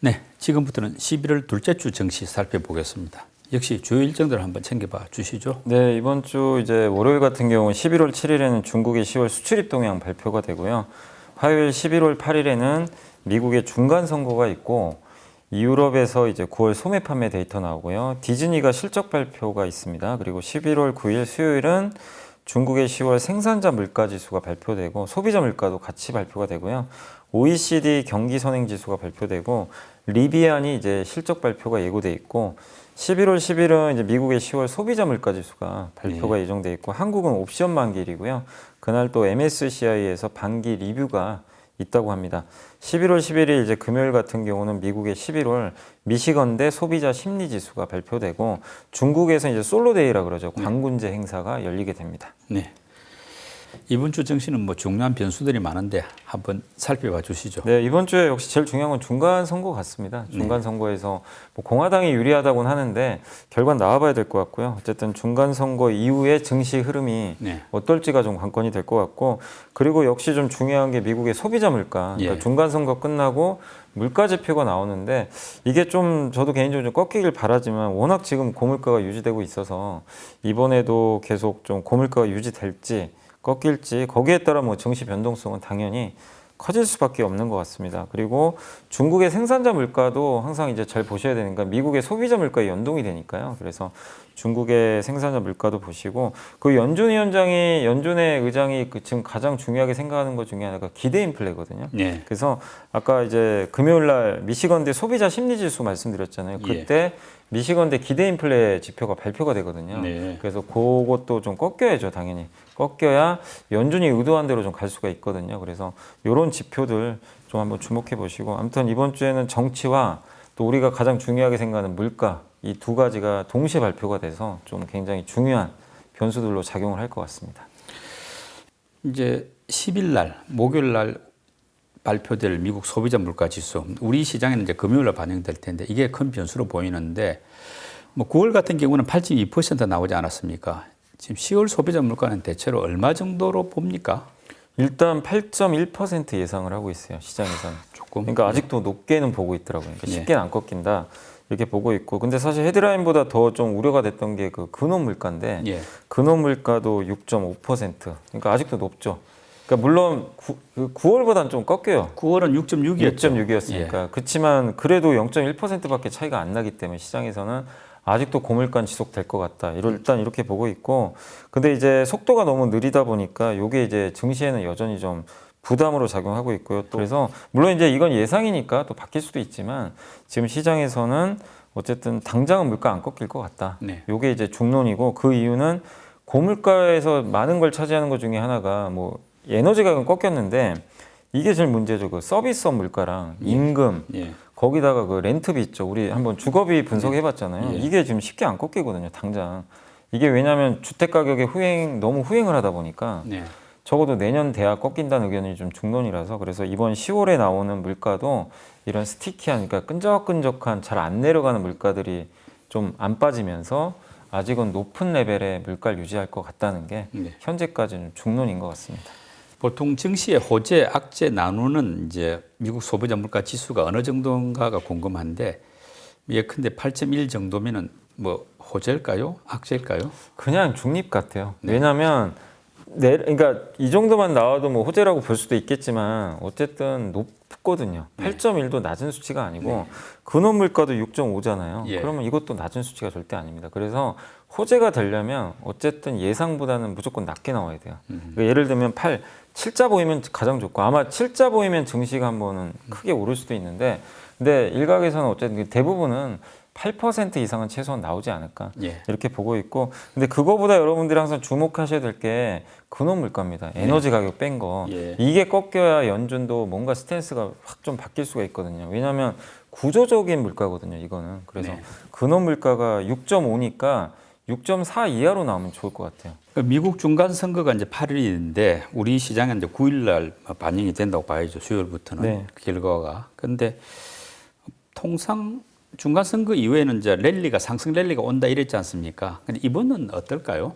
네, 지금부터는 11월 둘째 주 정시 살펴보겠습니다. 역시 주요 일정들을 한번 챙겨봐 주시죠. 네, 이번 주 이제 월요일 같은 경우는 11월 7일에는 중국의 10월 수출입 동향 발표가 되고요. 화요일 11월 8일에는 미국의 중간 선거가 있고 유럽에서 이제 9월 소매 판매 데이터 나오고요. 디즈니가 실적 발표가 있습니다. 그리고 11월 9일 수요일은 중국의 10월 생산자 물가 지수가 발표되고 소비자 물가도 같이 발표가 되고요. OECD 경기 선행 지수가 발표되고 리비안이 이제 실적 발표가 예고돼 있고 11월 10일은 이제 미국의 10월 소비자 물가 지수가 발표가 예 정돼 있고 한국은 옵션 만기일이고요. 그날 또 MSCI에서 반기 리뷰가 있다고 합니다. 11월 11일 이제 금요일 같은 경우는 미국의 11월 미시건대 소비자 심리 지수가 발표되고 중국에서 이제 솔로데이라 그러죠. 광군제 행사가 열리게 됩니다. 네. 이번 주 정시는 뭐 중요한 변수들이 많은데 한번 살펴봐 주시죠. 네, 이번 주에 역시 제일 중요한 건 중간 선거 같습니다. 중간 선거에서 뭐 공화당이 유리하다고는 하는데 결과 나와봐야 될 것 같고요. 어쨌든 중간 선거 이후의 증시 흐름이 네. 어떨지가 좀 관건이 될 것 같고 그리고 역시 좀 중요한 게 미국의 소비자 물가. 그러니까 예. 중간 선거 끝나고 물가 지표가 나오는데 이게 좀 저도 개인적으로 좀 꺾이길 바라지만 워낙 지금 고물가가 유지되고 있어서 이번에도 계속 좀 고물가가 유지될지 꺾일지 거기에 따라 뭐 증시 변동성은 당연히 커질 수밖에 없는 것 같습니다. 그리고 중국의 생산자 물가도 항상 이제 잘 보셔야 되니까 미국의 소비자 물가에 연동이 되니까요. 그래서 중국의 생산자 물가도 보시고 그 연준 위원장이 연준의 의장이 그 지금 가장 중요하게 생각하는 것 중에 하나가 기대 인플레거든요. 네. 그래서 아까 이제 금요일 날 미시건대 소비자 심리 지수 말씀드렸잖아요. 예. 그때 미시건대 기대 인플레 지표가 발표가 되거든요. 네. 그래서 그것도 좀 꺾여야죠, 당연히. 꺾여야 연준이 의도한 대로 좀 갈 수가 있거든요. 그래서 이런 지표들 좀 한번 주목해 보시고 아무튼 이번 주에는 정치와 또 우리가 가장 중요하게 생각하는 물가 이 두 가지가 동시에 발표가 돼서 좀 굉장히 중요한 변수들로 작용을 할 것 같습니다. 이제 10일 날 목요일 날 발표될 미국 소비자 물가 지수 우리 시장에는 이제 금요일 날 반영될 텐데 이게 큰 변수로 보이는데 뭐 9월 같은 경우는 8.2% 나오지 않았습니까? 지금 10월 소비자 물가는 대체로 얼마 정도로 봅니까? 일단 8.1% 예상을 하고 있어요, 시장에서는. 조금 그러니까 아직도 높게는 보고 있더라고요. 그러니까 네. 쉽게는 안 꺾인다. 이렇게 보고 있고. 근데 사실 헤드라인보다 더 좀 우려가 됐던 게 그 근원 물가인데 예. 근원 물가도 6.5%. 그러니까 아직도 높죠. 그러니까 물론 구, 그 9월보다는 좀 꺾여요. 9월은 6.6이었죠. 6.6이었으니까. 그렇지만 그래도 0.1%밖에 차이가 안 나기 때문에 시장에서는 아직도 고물가는 지속될 것 같다. 이럴- 일단 이렇게 보고 있고. 근데 이제 속도가 너무 느리다 보니까 이게 이제 증시에는 여전히 좀 부담으로 작용하고 있고요. 또 그래서 물론 이제 이건 예상이니까 또 바뀔 수도 있지만 지금 시장에서는 어쨌든 당장은 물가 안 꺾일 것 같다. 네. 요게 이제 중론이고 그 이유는 고물가에서 많은 걸 차지하는 것 중에 하나가 뭐 에너지 가격은 꺾였는데 이게 제일 문제죠. 그 서비스업 물가랑 임금 예. 거기다가 그 렌트비 있죠. 우리 한번 주거비 분석해 봤잖아요. 예. 이게 지금 쉽게 안 꺾이거든요, 당장. 이게 왜냐하면 주택 가격의 후행 너무 후행을 하다 보니까 네. 적어도 내년 돼야 꺾인다는 의견이 좀 중론이라서 그래서 이번 10월에 나오는 물가도 이런 스티키한 그러니까 끈적끈적한 잘 안 내려가는 물가들이 좀 안 빠지면서 아직은 높은 레벨의 물가를 유지할 것 같다는 게 네. 현재까지는 중론인 것 같습니다. 보통 증시의 호재, 악재 나누는 이제 미국 소비자 물가 지수가 어느 정도인가가 궁금한데 예컨대 8.1 정도면은 뭐 호재일까요? 악재일까요? 그냥 중립 같아요. 왜냐하면 내, 그러니까 이 정도만 나와도 뭐 호재라고 볼 수도 있겠지만 어쨌든 높거든요. 8.1도 낮은 수치가 아니고 근원 물가도 6.5잖아요. 예. 그러면 이것도 낮은 수치가 절대 아닙니다. 그래서 호재가 되려면 어쨌든 예상보다는 무조건 낮게 나와야 돼요. 그러니까 예를 들면 8, 7자 보이면 가장 좋고 아마 7자 보이면 증시가 한번은 크게 오를 수도 있는데 근데 일각에서는 어쨌든 대부분은 8% 이상은 최소한 나오지 않을까 예. 이렇게 보고 있고 근데 그거보다 여러분들이 항상 주목하셔야 될 게 근원 물가입니다. 에너지 가격 뺀 거. 예. 이게 꺾여야 연준도 뭔가 스탠스가 확 좀 바뀔 수가 있거든요. 왜냐하면 구조적인 물가거든요. 이거는 그래서 네. 근원 물가가 6.5니까 6.4 이하로 나오면 좋을 것 같아요. 그 미국 중간 선거가 이제 8일인데 우리 시장에 이제 9일 날 반영이 된다고 봐야죠. 수요일부터는 네. 그 결과가. 근데 통상 중간 선거 이후에는 이제 랠리가 상승 랠리가 온다 이랬지 않습니까? 근데 이번은 어떨까요?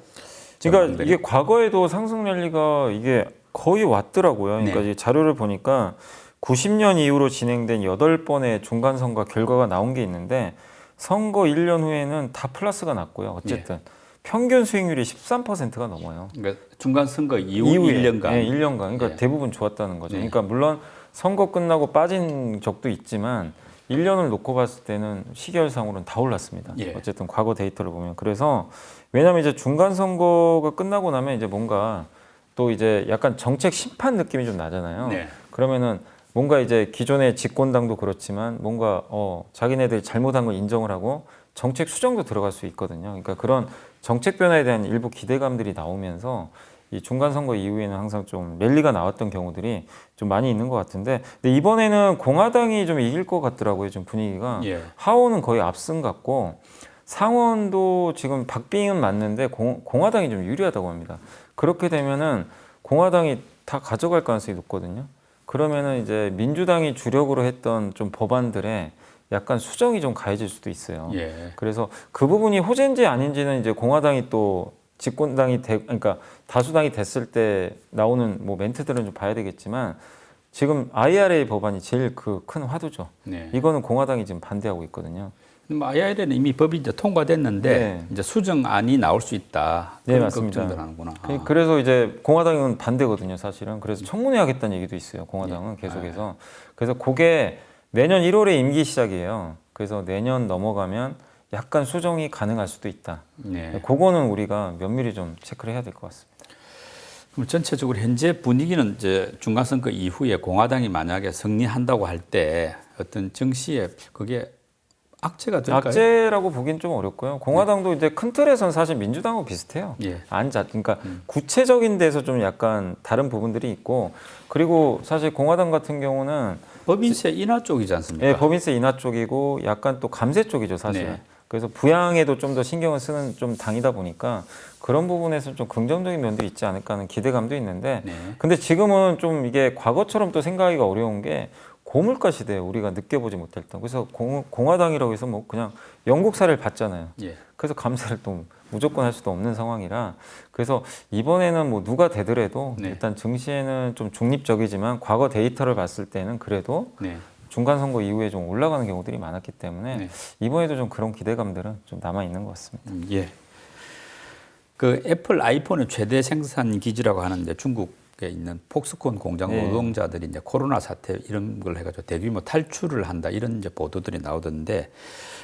그러니까? 이게 과거에도 상승 랠리가 이게 거의 왔더라고요. 그러니까 네. 이 자료를 보니까 90년 이후로 진행된 8번의 중간 선거 결과가 나온 게 있는데 선거 1년 후에는 다 플러스가 났고요. 어쨌든 평균 수익률이 13%가 넘어요. 그러니까 중간 선거 이후 이후에, 1년간 네, 1년간. 그러니까 예. 대부분 좋았다는 거죠. 네. 그러니까 물론 선거 끝나고 빠진 적도 있지만 1년을 놓고 봤을 때는 시계열상으로는 다 올랐습니다. 예. 어쨌든 과거 데이터를 보면 그래서 왜냐하면 이제 중간 선거가 끝나고 나면 이제 뭔가 또 이제 약간 정책 심판 느낌이 좀 나잖아요. 네. 그러면은 뭔가 이제 기존의 집권당도 그렇지만 뭔가 어 자기네들이 잘못한 걸 인정을 하고 정책 수정도 들어갈 수 있거든요. 그러니까 그런 정책 변화에 대한 일부 기대감들이 나오면서 이 중간 선거 이후에는 항상 좀 랠리가 나왔던 경우들이 좀 많이 있는 것 같은데 근데 이번에는 공화당이 좀 이길 것 같더라고요. 좀 분위기가 예. 하원은 거의 압승 같고 상원도 지금 박빙은 맞는데 공, 공화당이 좀 유리하다고 합니다. 그렇게 되면은 공화당이 다 가져갈 가능성이 높거든요. 그러면은 이제 민주당이 주력으로 했던 좀 법안들에 약간 수정이 좀 가해질 수도 있어요. 예. 그래서 그 부분이 호재인지 아닌지는 이제 공화당이 또 집권당이 되, 그러니까 다수당이 됐을 때 나오는 뭐 멘트들은 좀 봐야 되겠지만 지금 IRA 법안이 제일 그 큰 화두죠. 네. 이거는 공화당이 지금 반대하고 있거든요. 뭐 IR에는 이미 법이 이제 통과됐는데 네. 이제 수정안이 나올 수 있다. 네, 맞습니다. 걱정들 하는구나. 아. 그- 그래서 이제 공화당은 반대거든요, 사실은. 그래서 청문회 하겠다는 얘기도 있어요, 공화당은 계속해서. 그래서 그게 내년 1월에 임기 시작이에요. 그래서 내년 넘어가면 약간 수정이 가능할 수도 있다. 네. 그거는 우리가 면밀히 좀 체크를 해야 될 것 같습니다. 그럼 전체적으로 현재 분위기는 이제 중간 선거 이후에 공화당이 만약에 승리한다고 할 때 어떤 정시에 그게 악재가 될까요? 악재라고 보긴 좀 어렵고요. 공화당도 이제 큰 틀에서는 사실 민주당하고 비슷해요. 예. 안자 그러니까 구체적인 데서 좀 약간 다른 부분들이 있고 그리고 사실 공화당 같은 경우는 법인세 인하 쪽이지 않습니까? 예, 법인세 인하 쪽이고 약간 또 감세 쪽이죠, 사실. 네. 그래서 부양에도 좀 더 신경을 쓰는 좀 당이다 보니까 그런 부분에서 좀 긍정적인 면도 있지 않을까 하는 기대감도 있는데 네. 근데 지금은 좀 이게 과거처럼 또 생각하기가 어려운 게 고물가 시대에 우리가 느껴보지 못했던 그래서 공, 공화당이라고 해서 뭐 그냥 영국 사례를 봤잖아요. 예. 그래서 감세를 또 무조건 할 수도 없는 상황이라 그래서 이번에는 뭐 누가 되더라도 네. 일단 증시에는 좀 중립적이지만 과거 데이터를 봤을 때는 그래도 네. 중간 선거 이후에 좀 올라가는 경우들이 많았기 때문에 네. 이번에도 좀 그런 기대감들은 좀 남아 있는 것 같습니다. 음, 예. 그 애플 아이폰의 최대 생산 기지라고 하는데 중국 에 있는 폭스콘 공장 네. 노동자들이 이제 코로나 사태 이런 걸 해가지고 대규모 탈출을 한다 이런 이제 보도들이 나오던데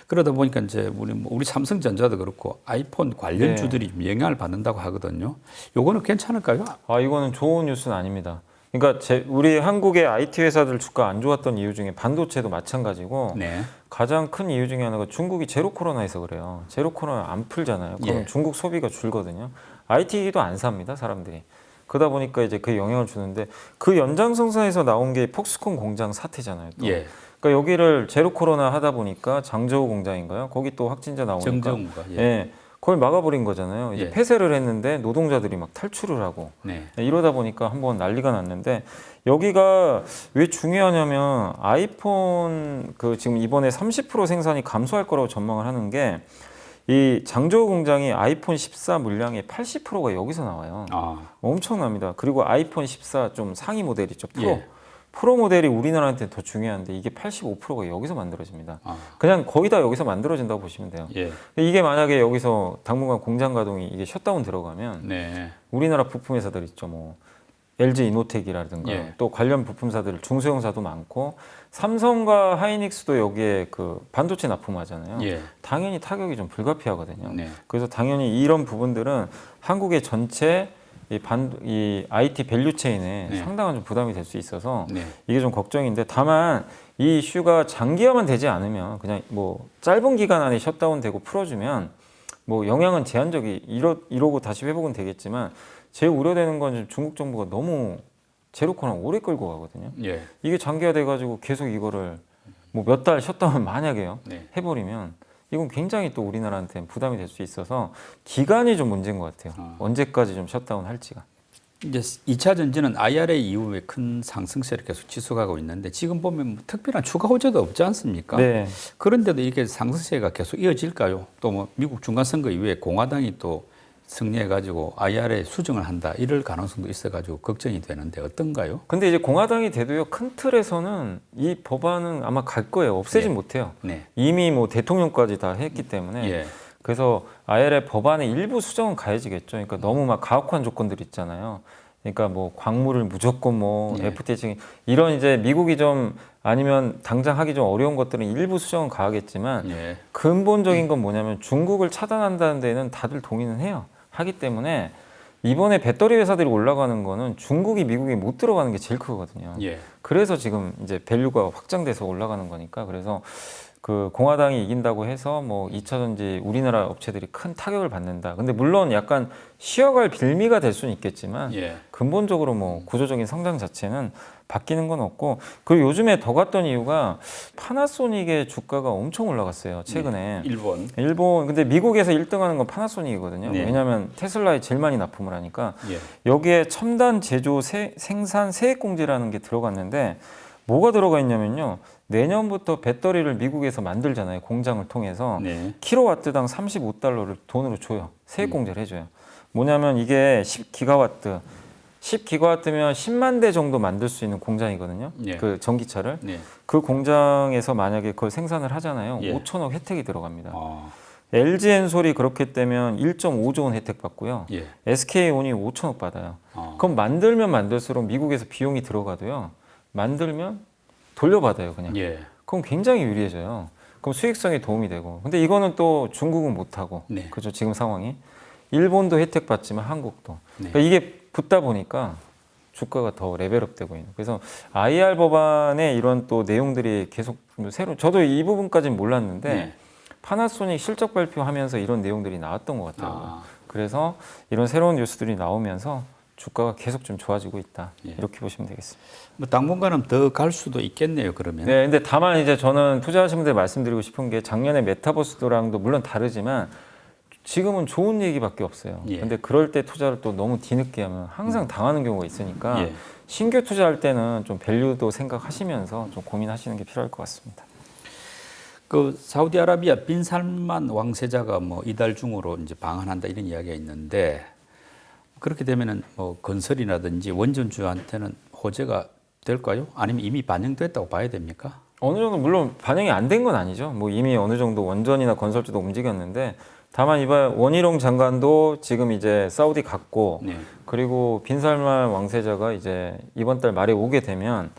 그러다 보니까 이제 우리 뭐 우리 삼성전자도 그렇고 아이폰 관련주들이 좀 영향을 받는다고 하거든요. 요거는 괜찮을까요? 아 이거는 좋은 뉴스는 아닙니다. 그러니까 제, 우리 한국의 IT 회사들 주가 안 좋았던 이유 중에 반도체도 마찬가지고 네. 가장 큰 이유 중에 하나가 중국이 제로 코로나에서 그래요. 제로 코로나 안 풀잖아요. 그럼 예. 중국 소비가 줄거든요. IT기도 안 삽니다, 사람들이. 그러다 보니까 이제 그 영향을 주는데 그 연장선상에서 나온 게 폭스콘 공장 사태잖아요. 또. 예. 그러니까 여기를 제로 코로나 하다 보니까 장저우 공장인가요? 거기 또 확진자 나오니까 정정우가 예. 예. 그걸 막아버린 거잖아요. 이제 예. 폐쇄를 했는데 노동자들이 막 탈출을 하고 네. 네, 이러다 보니까 한번 난리가 났는데 여기가 왜 중요하냐면 아이폰 그 지금 이번에 30% 생산이 감소할 거라고 전망을 하는 게 이 장저우 공장이 아이폰 14 물량의 80%가 여기서 나와요. 아. 엄청납니다. 그리고 아이폰 14 좀 상위 모델 있죠. 프로. 예. 프로 모델이 우리나라한테 더 중요한데 이게 85%가 여기서 만들어집니다. 아. 그냥 거의 다 여기서 만들어진다고 보시면 돼요. 예. 이게 만약에 여기서 당분간 공장 가동이 이게 셧다운 들어가면 네. 우리나라 부품 회사들 있죠. 뭐 LG 이노텍이라든가 예. 또 관련 부품사들 중소형사도 많고 삼성과 하이닉스도 여기에 그 반도체 납품하잖아요. 예. 당연히 타격이 좀 불가피하거든요. 네. 그래서 당연히 이런 부분들은 한국의 전체 이 반, 이 IT 밸류 체인에 네. 상당한 좀 부담이 될 수 있어서 네. 이게 좀 걱정인데 다만 이 이슈가 장기화만 되지 않으면 그냥 뭐 짧은 기간 안에 셧다운되고 풀어주면 뭐 영향은 제한적이 이러, 이러고 다시 회복은 되겠지만 제일 우려되는 건 중국 정부가 너무 제로 코로나 오래 끌고 가거든요. 예. 이게 장기화 돼 가지고 계속 이거를 뭐 몇 달 셧다운 만약에요 네. 해버리면 이건 굉장히 또 우리나라한테 부담이 될 수 있어서 기간이 좀 문제인 것 같아요. 아. 언제까지 좀 셧다운 할지가. 이제 2차 전지는 IRA 이후에 큰 상승세를 계속 지속하고 있는데 지금 보면 뭐 특별한 추가 호재도 없지 않습니까? 네. 그런데도 이렇게 상승세가 계속 이어질까요? 또 뭐 미국 중간 선거 이후에 공화당이 또 승리해가지고 IR에 수정을 한다 이럴 가능성도 있어가지고 걱정이 되는데 어떤가요? 근데 이제 공화당이 돼도요 큰 틀에서는 이 법안은 아마 갈 거예요. 없애진 예. 못해요. 네. 이미 뭐 대통령까지 다 했기 때문에 예. 그래서 IR의 법안의 일부 수정은 가해지겠죠. 그러니까 너무 막 가혹한 조건들 있잖아요. 그러니까 뭐 광물을 무조건 뭐 예. FTA 이런 이제 미국이 좀 아니면 당장 하기 좀 어려운 것들은 일부 수정은 가하겠지만 예. 근본적인 건 뭐냐면 중국을 차단한다는 데는 다들 동의는 해요. 하기 때문에 이번에 배터리 회사들이 올라가는 거는 중국이 미국이 못 들어가는 게 제일 크거든요. 예. 그래서 지금 이제 밸류가 확장돼서 올라가는 거니까 그래서 그 공화당이 이긴다고 해서 뭐 2차 전지 우리나라 업체들이 큰 타격을 받는다. 근데 물론 약간 쉬어갈 빌미가 될 수는 있겠지만 예. 근본적으로 뭐 구조적인 성장 자체는 바뀌는 건 없고 그리고 요즘에 더 갔던 이유가 파나소닉의 주가가 엄청 올라갔어요 최근에 일본. 일본 근데 미국에서 1등 하는 건 파나소닉이거든요 네. 왜냐하면 테슬라에 제일 많이 납품을 하니까 예. 여기에 첨단 제조 세- 생산 세액 공제라는 게 들어갔는데 뭐가 들어가 있냐면요 내년부터 배터리를 미국에서 만들잖아요 공장을 통해서 네. 킬로와트당 35달러를 돈으로 줘요. 세액 공제를 해줘요. 뭐냐면 이게 10기가와트, 10기가와트면 10만 대 정도 만들 수 있는 공장이거든요. 예. 그 전기차를. 네. 그 공장에서 만약에 그걸 생산을 하잖아요. 예. 5천억 혜택이 들어갑니다. 어. LG 엔솔이 그렇게 되면 1.5조 원 혜택 받고요. 예. SK온이 5천억 받아요. 어. 그럼 만들면 만들수록 미국에서 비용이 들어가도요. 만들면 돌려받아요, 그냥. 예. 그럼 굉장히 유리해져요. 그럼 수익성에 도움이 되고. 근데 이거는 또 중국은 못하고. 네. 그죠. 지금 상황이. 일본도 혜택 받지만 한국도. 네. 그러니까 이게 붙다 보니까 주가가 더 레벨업 되고 있는. 그래서 IR 법안의 이런 또 내용들이 계속 좀 새로, 저도 이 부분까지는 몰랐는데 네. 파나소닉 실적 발표하면서 이런 내용들이 나왔던 것 같더라고요. 아. 그래서 이런 새로운 뉴스들이 나오면서 주가가 계속 좀 좋아지고 있다. 예. 이렇게 보시면 되겠습니다. 뭐 당분간은 더 갈 수도 있겠네요. 그러면. 네, 근데 다만 이제 저는 투자하신 분들 말씀드리고 싶은 게 작년에 메타버스랑도 물론 다르지만 지금은 좋은 얘기밖에 없어요. 예. 음. 근데 그럴 때 투자를 또 너무 뒤늦게 하면 항상 당하는 경우가 있으니까 예. 신규 투자할 때는 좀 밸류도 생각하시면서 좀 고민하시는 게 필요할 것 같습니다. 그 사우디아라비아 빈 살만 왕세자가 뭐 이달 중으로 이제 방한한다 이런 이야기가 있는데 그렇게 되면은 뭐 건설이라든지 원전주한테는 호재가 될까요? 아니면 이미 반영됐다고 봐야 됩니까? 어느 정도 물론 반영이 안 된 건 아니죠. 뭐 이미 어느 정도 원전이나 건설주도 움직였는데 다만 이번 원희룡 장관도 지금 이제 사우디 갔고 네. 그리고 빈살만 왕세자가 이제 이번 달 말에 오게 되면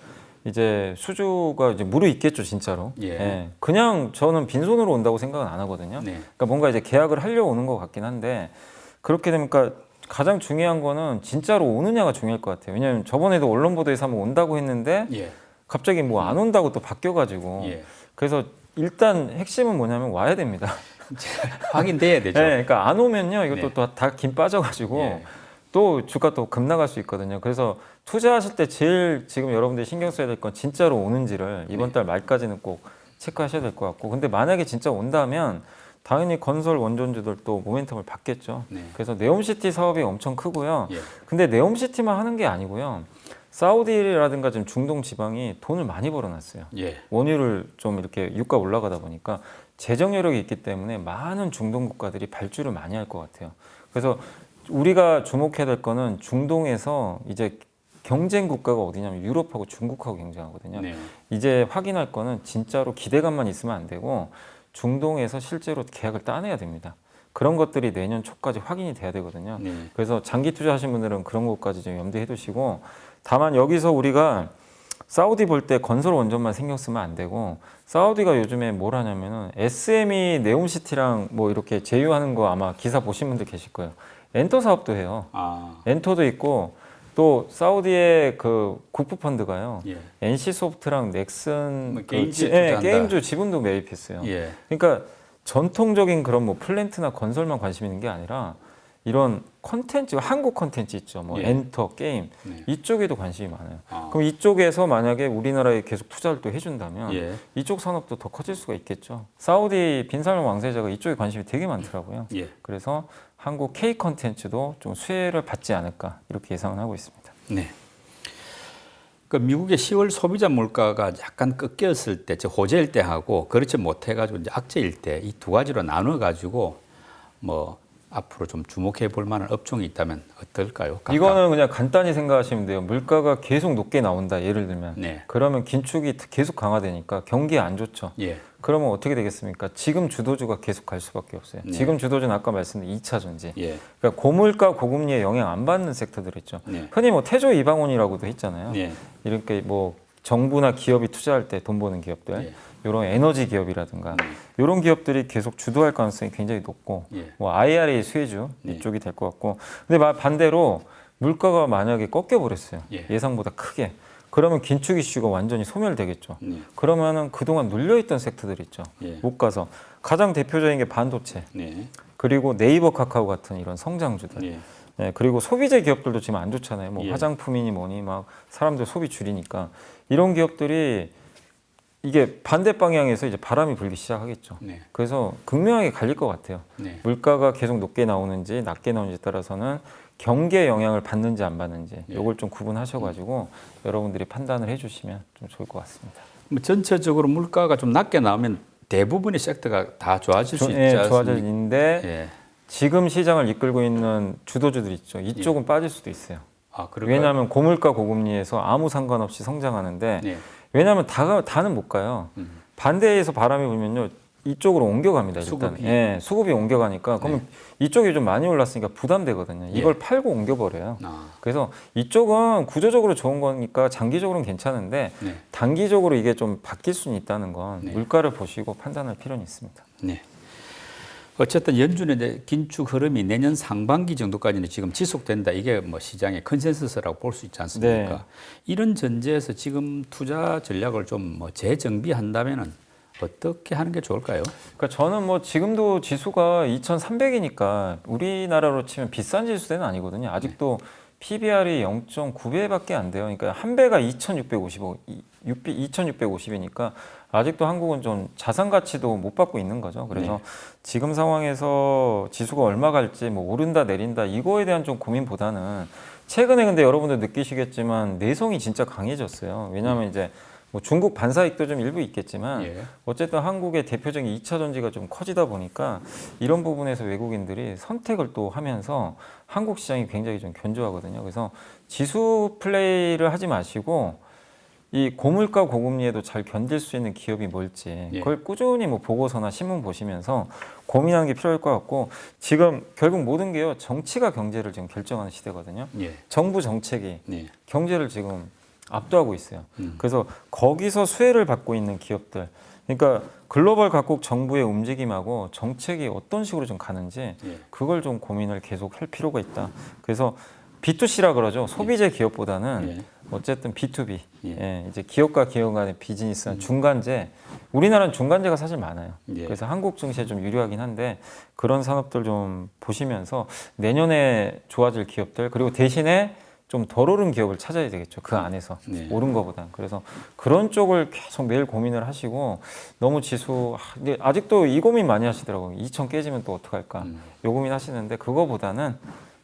이제 수주가 이제 무르익겠죠 진짜로. 예. 그냥 저는 빈손으로 온다고 생각은 안 하거든요. 네. 그러니까 뭔가 이제 계약을 하려고 오는 것 같긴 한데 그렇게 되면 그러니까 가장 중요한 거는 진짜로 오느냐가 중요할 것 같아요. 왜냐하면 저번에도 언론 보도에서 한번 온다고 했는데 예. 갑자기 뭐 안 온다고 또 바뀌어가지고 예. 그래서 일단 핵심은 뭐냐면 와야 됩니다. 확인돼야 되죠. 네, 그러니까 안 오면요 네. 이것도 또다김 빠져가지고 예. 또 주가 또 급 나갈 수 있거든요. 그래서 투자하실 때 제일 지금 여러분들이 신경 써야 될 건 진짜로 오는지를 이번 네. 달 말까지는 꼭 체크하셔야 될 것 같고 근데 만약에 진짜 온다면 당연히 건설 원전주들도 모멘텀을 받겠죠. 네. 그래서 네옴시티 사업이 엄청 크고요. 예. 근데 네옴시티만 하는 게 아니고요. 사우디라든가 지금 중동 지방이 돈을 많이 벌어놨어요. 예. 원유를 좀 이렇게 유가 올라가다 보니까 재정 여력이 있기 때문에 많은 중동 국가들이 발주를 많이 할 것 같아요. 그래서 우리가 주목해야 될 거는 중동에서 이제 경쟁 국가가 어디냐면 유럽하고 중국하고 경쟁하거든요. 네. 이제 확인할 거는 진짜로 기대감만 있으면 안 되고 중동에서 실제로 계약을 따내야 됩니다. 그런 것들이 내년 초까지 확인이 돼야 되거든요. 네. 그래서 장기 투자하신 분들은 그런 것까지 좀 염두해 두시고 다만 여기서 우리가 사우디 볼 때 건설 원전만 신경 쓰면 안 되고 사우디가 요즘에 뭘 하냐면은 SME 네옴시티랑 뭐 이렇게 제휴하는 거 아마 기사 보신 분들 계실 거예요. 엔터 사업도 해요. 아. 엔터도 있고 또 사우디의 그 국부 펀드가요. 예. NC 소프트랑 넥슨 뭐그 게임주에 지- 예, 투자한다. 게임주 지분도 매입했어요. 예. 그러니까 전통적인 그런 뭐 플랜트나 건설만 관심 있는 게 아니라 이런 컨텐츠, 한국 컨텐츠 있죠. 뭐 예. 엔터, 게임 네. 이쪽에도 관심이 많아요. 아. 그럼 이쪽에서 만약에 우리나라에 계속 투자를 또 해준다면 예. 이쪽 산업도 더 커질 수가 있겠죠. 사우디 빈살만 왕세자가 이쪽에 관심이 되게 많더라고요. 예. 그래서 한국 K 컨텐츠도 좀 수혜를 받지 않을까 이렇게 예상을 하고 있습니다. 네. 그 미국의 10월 소비자 물가가 약간 꺾였을 때, 즉 호재일 때 하고 그렇지 못해가지고 이제 악재일 때 이 두 가지로 나눠 가지고 뭐 앞으로 좀 주목해 볼 만한 업종이 있다면 어떨까요? 각각. 이거는 그냥 간단히 생각하시면 돼요. 물가가 계속 높게 나온다. 예를 들면 네. 그러면 긴축이 계속 강화되니까 경기 안 좋죠. 예. 그러면 어떻게 되겠습니까? 지금 주도주가 계속 갈 수밖에 없어요. 네. 지금 주도주는 아까 말씀드린 2차 전지. 예. 그러니까 고물가 고금리에 영향 안 받는 섹터들 있죠. 네. 흔히 뭐 태조 이방원이라고도 했잖아요. 예. 이렇게 뭐 정부나 기업이 투자할 때 돈 버는 기업들, 예. 이런 에너지 기업이라든가 네. 이런 기업들이 계속 주도할 가능성이 굉장히 높고 예. 뭐 IRA 수혜주 네. 이쪽이 될 것 같고 근데 마- 반대로 물가가 만약에 꺾여 버렸어요 예. 예상보다 크게 그러면 긴축 이슈가 완전히 소멸되겠죠 네. 그러면은 그동안 눌려있던 섹터들 있죠 예. 못 가서 가장 대표적인 게 반도체 네. 그리고 네이버 카카오 같은 이런 성장주들 예. 네, 그리고 소비재 기업들도 지금 안 좋잖아요. 뭐 예. 화장품이니 뭐니 막 사람들 소비 줄이니까 이런 기업들이 이게 반대 방향에서 이제 바람이 불기 시작하겠죠. 네. 그래서 극명하게 갈릴 것 같아요. 네. 물가가 계속 높게 나오는지 낮게 나오는지 따라서는 경기에 영향을 받는지 안 받는지 예. 이걸 좀 구분하셔가지고 여러분들이 판단을 해주시면 좀 좋을 것 같습니다. 뭐 전체적으로 물가가 좀 낮게 나오면 대부분의 섹터가 다 좋아질 수 조- 있지 예, 않습니까? 좋아졌는데 예. 지금 시장을 이끌고 있는 주도주들 있죠. 이쪽은 빠질 수도 있어요. 아? 왜냐하면 고물가 고금리에서 아무 상관없이 성장하는데 네. 왜냐하면 다 다는 못 가요. 음. 반대에서 바람이 불면요 이쪽으로 옮겨갑니다. 일단 수급이. 예, 수급이 옮겨가니까 그러면 이쪽이 좀 많이 올랐으니까 부담되거든요. 이걸 팔고 옮겨버려요. 아, 그래서 이쪽은 구조적으로 좋은 거니까 장기적으로는 괜찮은데 네. 단기적으로 이게 좀 바뀔 수는 있다는 건 네. 물가를 보시고 판단할 필요는 있습니다. 네. 어쨌든 연준의 이제 긴축 흐름이 내년 상반기 정도까지는 지금 지속된다. 이게 뭐 시장의 컨센서스라고 볼 수 있지 않습니까? 네. 이런 전제에서 지금 투자 전략을 좀 뭐 재정비한다면은 어떻게 하는 게 좋을까요? 그러니까 저는 뭐 지금도 지수가 2,300이니까 우리나라로 치면 비싼 지수대는 아니거든요. 아직도 PBR이 0.9배밖에 안 돼요. 그러니까 한 배가 2,655, 2,650이니까 아직도 한국은 좀 자산 가치도 못 받고 있는 거죠. 그래서 네. 지금 상황에서 지수가 얼마 갈지 뭐 오른다 내린다 이거에 대한 좀 고민보다는 최근에 근데 여러분들 느끼시겠지만 내성이 진짜 강해졌어요. 왜냐하면 이제 뭐 중국 반사익도 좀 일부 있겠지만 예. 어쨌든 한국의 대표적인 2차 전지가 좀 커지다 보니까 이런 부분에서 외국인들이 선택을 또 하면서 한국 시장이 굉장히 좀 견조하거든요. 그래서 지수 플레이를 하지 마시고 이 고물가 고금리에도 잘 견딜 수 있는 기업이 뭘지 예. 그걸 꾸준히 뭐 보고서나 신문 보시면서 고민하는 게 필요할 것 같고 지금 결국 모든 게요 정치가 경제를 지금 결정하는 시대거든요. 예. 정부 정책이 네. 경제를 지금 압도하고 있어요. 음. 그래서 거기서 수혜를 받고 있는 기업들, 그러니까 글로벌 각국 정부의 움직임하고 정책이 어떤 식으로 좀 가는지 예. 그걸 좀 고민을 계속 할 필요가 있다. 그래서 B2C라 그러죠. 소비재 기업보다는 예. 어쨌든 B2B, 예. 음. 예, 이제 기업과 기업 간의 비즈니스 중간재. 우리나라는 중간재가 사실 많아요. 예. 그래서 한국 증시에 좀 유리하긴 한데 그런 산업들 좀 보시면서 내년에 좋아질 기업들 그리고 대신에 좀 덜 오른 기업을 찾아야 되겠죠. 그 안에서 네. 오른 거보다. 그래서 그런 쪽을 계속 매일 고민을 하시고 너무 지수 아, 근데 아직도 이 고민 많이 하시더라고요. 2천 깨지면 또 어떡할까? 음. 요 고민 하시는데 그거보다는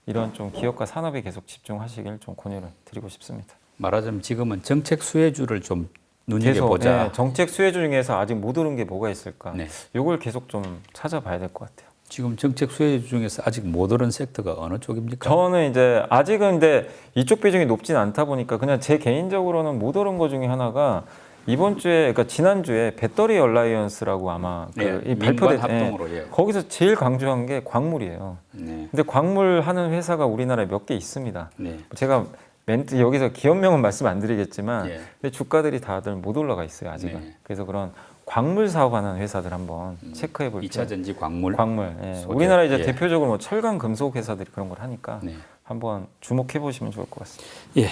이런 좀 기업과 산업에 계속 집중하시길 좀 권유를 드리고 싶습니다. 말하자면 지금은 정책 수혜주를 좀 눈여겨 계속 보자. 예, 정책 수혜주 중에서 아직 못 오른 게 뭐가 있을까? 네. 요걸 계속 좀 찾아봐야 될 것 같아요. 지금 정책 수혜주 중에서 아직 못 오른 섹터가 어느 쪽입니까? 저는 이제 아직은 근데 이쪽 비중이 높진 않다 보니까 그냥 제 개인적으로는 못 오른 거 중에 하나가 이번 주에 그러니까 지난 주에 배터리 얼라이언스라고 아마 그 네, 이 발표된 민관 합동으로 예. 거기서 제일 강조한 게 광물이에요. 네. 근데 광물 하는 회사가 우리나라에 몇 개 있습니다. 네. 제가 멘트 여기서 기업명은 말씀 안 드리겠지만 예. 근데 주가들이 다들 못 올라가 있어요 아직은. 네. 그래서 그런 광물 사업 하는 회사들 한번 체크해 볼 음. 이차 필요. 전지 광물. 광물. 예. 소재. 우리나라 이제 예. 대표적으로 뭐 철강 금속 회사들이 그런 걸 하니까 네. 한번 주목해 보시면 좋을 것 같습니다. 예.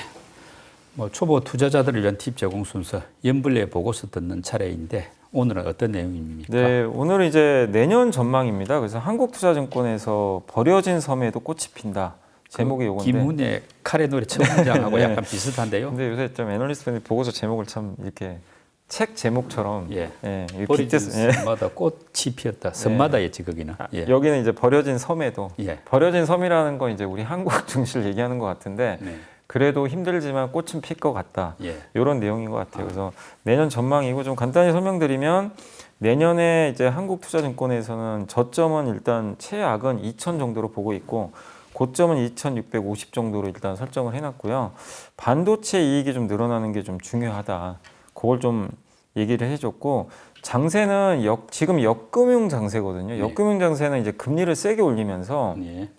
뭐 초보 투자자들을 위한 팁 제공 순서 연불례 보고서 듣는 차례인데 오늘은 어떤 내용입니까? 네, 오늘은 이제 내년 전망입니다. 그래서 한국투자증권에서 버려진 섬에도 꽃이 핀다. 제목이 요건데. 김훈의 카레 노래 첫 문장하고 네. 약간 비슷한데요. 근데 요새 좀 애널리스트분들이 보고서 제목을 참 이렇게 책 제목처럼 예. 예, 버려진 예. 섬마다 꽃이 피었다. 섬마다였지 거기는. 아, 예. 여기는 이제 버려진 섬에도 예. 버려진 섬이라는 건 이제 우리 한국 증시를 얘기하는 것 같은데 네. 그래도 힘들지만 꽃은 필 것 같다. 예. 이런 내용인 것 같아요. 그래서 내년 전망이고 좀 간단히 설명드리면 내년에 이제 한국투자증권에서는 저점은 일단 최악은 2천 정도로 보고 있고 고점은 2,650 정도로 일단 설정을 해놨고요. 반도체 이익이 좀 늘어나는 게 좀 중요하다. 그걸 좀 얘기를 해줬고 장세는 역, 지금 역금융 장세거든요. 네. 역금융 장세는 이제 금리를 세게 올리면서 예.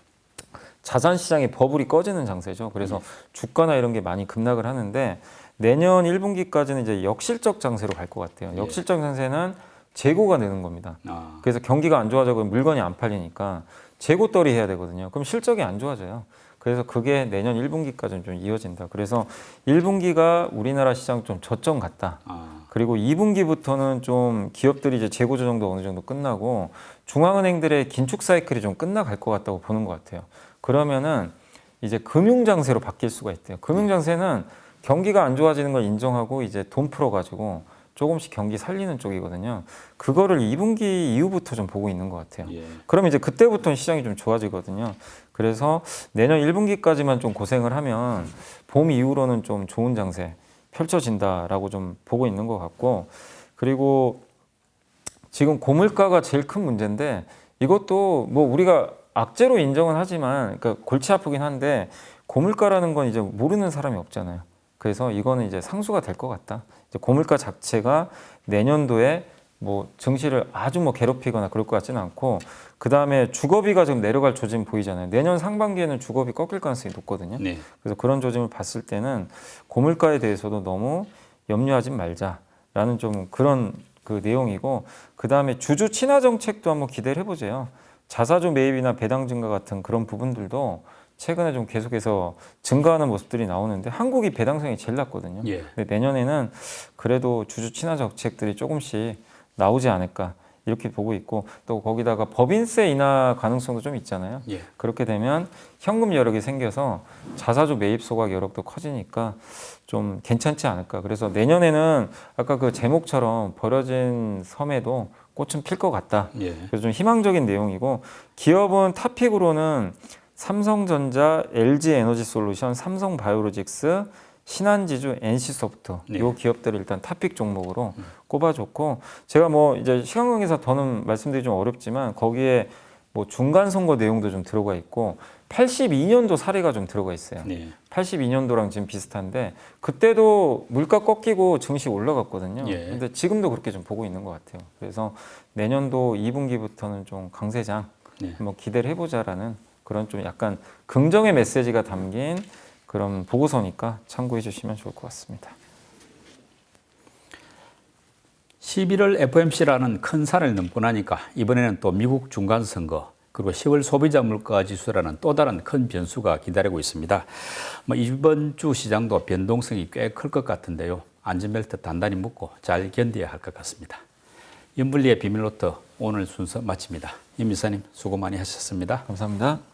자산 시장의 버블이 꺼지는 장세죠. 그래서 주가나 이런 게 많이 급락을 하는데 내년 1분기까지는 이제 역실적 장세로 갈 것 같아요. 예. 역실적 장세는 재고가 느는 겁니다. 아, 그래서 경기가 안 좋아져 그러면 물건이 안 팔리니까 재고떨이 해야 되거든요. 그럼 실적이 안 좋아져요. 그래서 그게 내년 1분기까지는 좀 이어진다. 그래서 1분기가 우리나라 시장 좀 저점 같다. 아, 그리고 2분기부터는 좀 기업들이 이제 재고 조정도 어느 정도 끝나고 중앙은행들의 긴축 사이클이 좀 끝나갈 것 같다고 보는 것 같아요. 그러면은 이제 금융 장세로 바뀔 수가 있대요. 금융 장세는 경기가 안 좋아지는 걸 인정하고 이제 돈 풀어 가지고 조금씩 경기 살리는 쪽이거든요. 그거를 2분기 이후부터 좀 보고 있는 것 같아요. 예. 그럼 이제 그때부터는 시장이 좀 좋아지거든요. 그래서 내년 1분기까지만 좀 고생을 하면 봄 이후로는 좀 좋은 장세 펼쳐진다라고 좀 보고 있는 것 같고 그리고 지금 고물가가 제일 큰 문제인데 이것도 뭐 우리가 악재로 인정은 하지만 그러니까 골치 아프긴 한데 고물가라는 건 이제 모르는 사람이 없잖아요. 그래서 이거는 이제 상수가 될 것 같다. 이제 고물가 자체가 내년도에 뭐 증시를 아주 뭐 괴롭히거나 그럴 것 같지는 않고 그 다음에 주거비가 지금 내려갈 조짐 보이잖아요. 내년 상반기에는 주거비 꺾일 가능성이 높거든요. 네. 그래서 그런 조짐을 봤을 때는 고물가에 대해서도 너무 염려하지 말자라는 좀 그런 그 내용이고 그 다음에 주주 친화 정책도 한번 기대를 해보세요. 자사주 매입이나 배당 증가 같은 그런 부분들도 최근에 좀 계속해서 증가하는 모습들이 나오는데 한국이 배당성이 제일 낮거든요. 예. 근데 내년에는 그래도 주주 친화 정책들이 조금씩 나오지 않을까 이렇게 보고 있고 또 거기다가 법인세 인하 가능성도 좀 있잖아요. 예. 그렇게 되면 현금 여력이 생겨서 자사주 매입 소각 여력도 커지니까 좀 괜찮지 않을까. 그래서 내년에는 아까 그 제목처럼 버려진 섬에도 꽃은 필 것 같다. 예. 그래서 좀 희망적인 내용이고 기업은 탑픽으로는 삼성전자, LG 에너지 솔루션, 삼성 바이오로직스, 신한지주, NC소프트 네. 요 기업들을 일단 탑픽 종목으로 꼽아줬고 제가 뭐 이제 시간 관계상 더는 말씀드리기 좀 어렵지만 거기에 뭐 중간 선거 내용도 좀 들어가 있고 82년도 사례가 좀 들어가 있어요. 네. 82년도랑 지금 비슷한데 그때도 물가 꺾이고 증시 올라갔거든요. 예. 근데 지금도 그렇게 좀 보고 있는 것 같아요. 그래서 내년도 2분기부터는 좀 강세장 네. 한번 기대를 해보자라는 그런 좀 약간 긍정의 메시지가 담긴 그런 보고서니까 참고해 주시면 좋을 것 같습니다. 11월 FOMC라는 큰 산을 넘고 나니까 이번에는 또 미국 중간 선거 그리고 10월 소비자 물가 지수라는 또 다른 큰 변수가 기다리고 있습니다. 뭐 이번 주 시장도 변동성이 꽤 클 것 같은데요. 안전벨트 단단히 묶고 잘 견뎌야 할 것 같습니다. 연불리의 비밀로트 오늘 순서 마칩니다. 임 이사님 수고 많이 하셨습니다. 감사합니다.